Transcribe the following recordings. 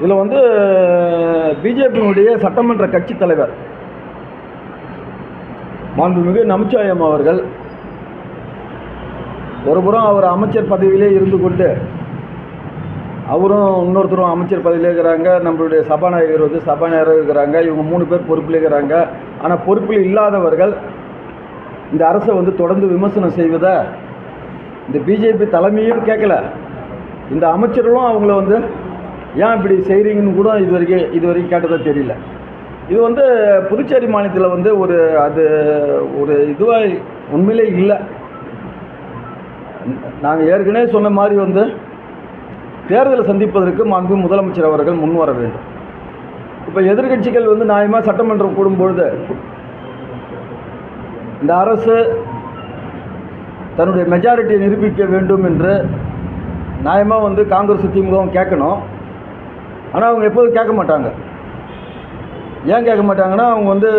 இதில் வந்து பிஜேபியினுடைய சட்டமன்ற கட்சி தலைவர் மாண்புமிகு நமச்சிவாயம் அவர்கள் ஒருபுறம் அவர் அமைச்சர் பதவியிலே இருந்து கொண்டு அவரும் இன்னொருத்தரும் அமைச்சர் பதவியிலே இருக்கிறாங்க நம்மளுடைய சபாநாயகர் வந்து சபாநாயகர் இருக்கிறாங்க இவங்க மூணு பேர் பொறுப்பில் இருக்கிறாங்க. ஆனால் பொறுப்பில் இல்லாதவர்கள் இந்த அரசை வந்து தொடர்ந்து விமர்சனம் செய்வதை இந்த பிஜேபி தலைமையும் கேட்கல. இந்த அமைச்சர்களும் அவங்கள வந்து ஏன் இப்படி செய்கிறீங்கன்னு கூட இது வரைக்கும் இது வரைக்கும் கேட்டதாக தெரியல. இது வந்து புதுச்சேரி மாநிலத்தில் வந்து ஒரு அது ஒரு இதுவாக உண்மையிலே இல்லை. நாங்கள் ஏற்கனவே சொன்ன மாதிரி வந்து தேர்தலை சந்திப்பதற்கு மாண்பு முதலமைச்சர் அவர்கள் முன் வர வேண்டும். இப்போ எதிர்க்கட்சிகள் வந்து நியாயமாக சட்டமன்றம் கூடும்பொழுது இந்த அரசு தன்னுடைய மெஜாரிட்டியை நிரூபிக்க வேண்டும் என்று நியாயமாக வந்து காங்கிரஸ் திமுகவும் கேட்கணும். ஆனால் அவங்க எப்போதும் கேட்க மாட்டாங்க. ஏன் கேட்க மாட்டாங்கன்னா அவங்க வந்து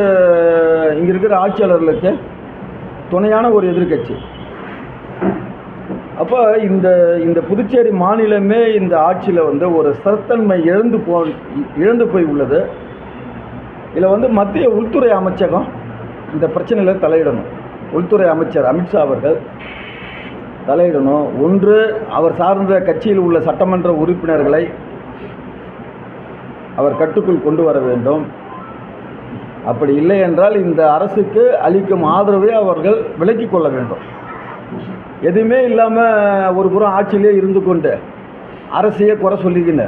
இங்கே இருக்கிற ஆட்சியாளர்களுக்கு துணையான ஒரு எதிர்க்கட்சி. அப்போ இந்த இந்த புதுச்சேரி மாநிலமே இந்த ஆட்சியில் வந்து ஒரு ஸ்திரத்தன்மை இழந்து போ இழந்து போய் உள்ளது. இதில் வந்து மத்திய உள்துறை அமைச்சகம் இந்த பிரச்சனையில் தலையிடணும். உள்துறை அமைச்சர் அமித்ஷா அவர்கள் தலையிடணும். ஒன்று அவர் சார்ந்த கட்சியில் உள்ள சட்டமன்ற உறுப்பினர்களை அவர் கட்டுக்குள் கொண்டு வர வேண்டும். அப்படி இல்லை என்றால் இந்த அரசுக்கு அளிக்கும் ஆதரவை அவர்கள் விலக்கிக் கொள்ள வேண்டும். எதுவுமே இல்லாமல் ஒரு புறம் ஆட்சியிலே இருந்து கொண்டு அரசையே குறை சொல்லிக்கின்னு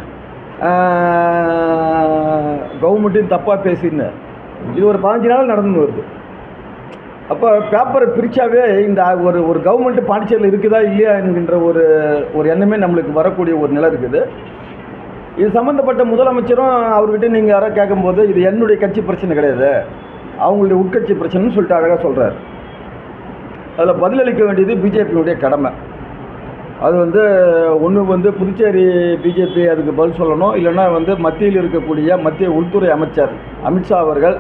கவர்மெண்ட்டையும் தப்பாக பேசின்னு இது ஒரு பதினஞ்சு நாள் நடந்து வருது. அப்போ பேப்பரை பிரித்தாவே இந்த ஒரு ஒரு கவர்மெண்ட்டு பாண்டிச்சேரியில் இருக்குதா இல்லையா என்கின்ற ஒரு ஒரு எண்ணமே நம்மளுக்கு வரக்கூடிய ஒரு நிலை இருக்குது. இது சம்மந்தப்பட்ட முதலமைச்சரும் அவர்கிட்ட நீங்கள் யாரோ கேட்கும்போது இது என்னுடைய கட்சி பிரச்சனை கிடையாது. அவங்களுடைய உட்கட்சி பிரச்சனைன்னு சொல்லிட்டு அழகாக சொல்கிறார் அதில் பதிலளிக்க வேண்டியது பிஜேபியுடைய கடமை. அது வந்து ஒன்று வந்து புதுச்சேரி பிஜேபி அதுக்கு பதில் சொல்லணும். இல்லைன்னா வந்து மத்தியில் இருக்கக்கூடிய மத்திய உள்துறை அமைச்சர் அமித்ஷா அவர்கள்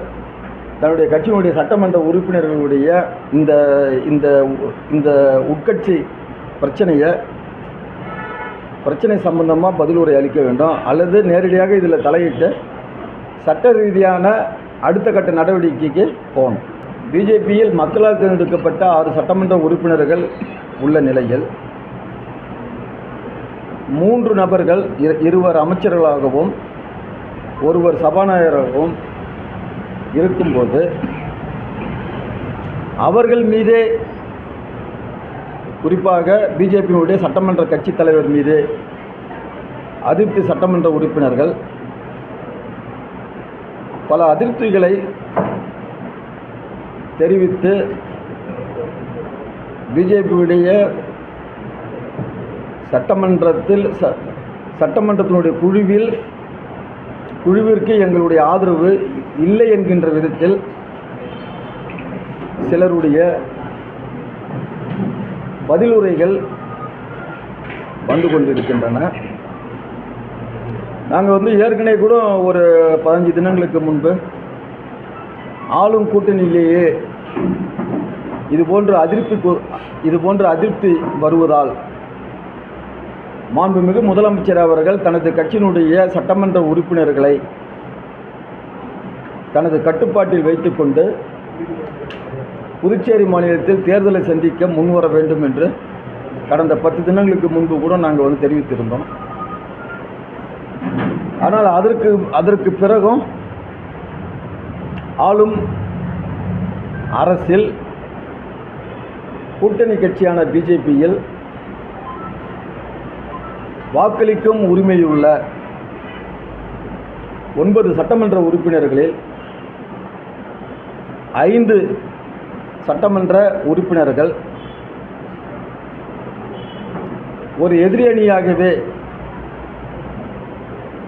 தன்னுடைய கட்சியினுடைய சட்டமன்ற உறுப்பினர்களுடைய இந்த இந்த இந்த உட்கட்சி பிரச்சனையை பிரச்சனை சம்பந்தமாக பதிலுரை அளிக்க வேண்டும். அல்லது நேரடியாக இதில் தலையிட்டு சட்ட ரீதியான அடுத்த கட்ட நடவடிக்கைக்கு போகணும். பிஜேபியில் மக்களால் தேர்ந்தெடுக்கப்பட்ட ஆறு சட்டமன்ற உறுப்பினர்கள் உள்ள நிலையில் மூன்று நபர்கள் இரு- இருவர் அமைச்சர்களாகவும் ஒருவர் சபாநாயகராகவும் இருக்கும்போது அவர்கள் மீதே குறிப்பாக பிஜேபியினுடைய சட்டமன்ற கட்சித் தலைவர் மீது அதிருப்தி சட்டமன்ற உறுப்பினர்கள் பல அதிருப்திகளை தெரிவித்து பிஜேபியுடைய சட்டமன்றத்தில் ச சட்டமன்றத்தினுடைய குழுவில் குழுவிற்கு எங்களுடைய ஆதரவு இல்லை என்கின்ற விதத்தில் சிலருடைய பதிலுரைகள் வந்து கொண்டிருக்கின்றன. நாங்கள் வந்து ஏற்கனவே கூட ஒரு பதினஞ்சு தினங்களுக்கு முன்பு ஆளும் கூட்டணியிலேயே இது போன்ற அதிருப்தி இது போன்ற அதிருப்தி வருவதால் மாண்புமிகு முதலமைச்சர் அவர்கள் தனது கட்சியினுடைய சட்டமன்ற உறுப்பினர்களை தனது கட்டுப்பாட்டில் வைத்துக்கொண்டு புதுச்சேரி மாநிலத்தில் தேர்தலை சந்திக்க முன்வர வேண்டும் என்று கடந்த பத்து தினங்களுக்கு முன்பு கூட நாங்கள் வந்து தெரிவித்திருந்தோம். ஆனால் அதற்கு அதற்கு பிறகும் ஆளும் அரசில் கூட்டணி கட்சியான பிஜேபியில் வாக்களிக்கும் உரிமையுள்ள ஒன்பது சட்டமன்ற உறுப்பினர்களில் ஐந்து சட்டமன்ற உறுப்பினர்கள் ஒரு எதிரி அணியாகவே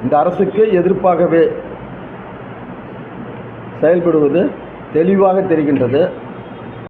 இந்த அரசுக்கு எதிர்ப்பாகவே செயல்படுவது தெளிவாக தெரிகின்றது.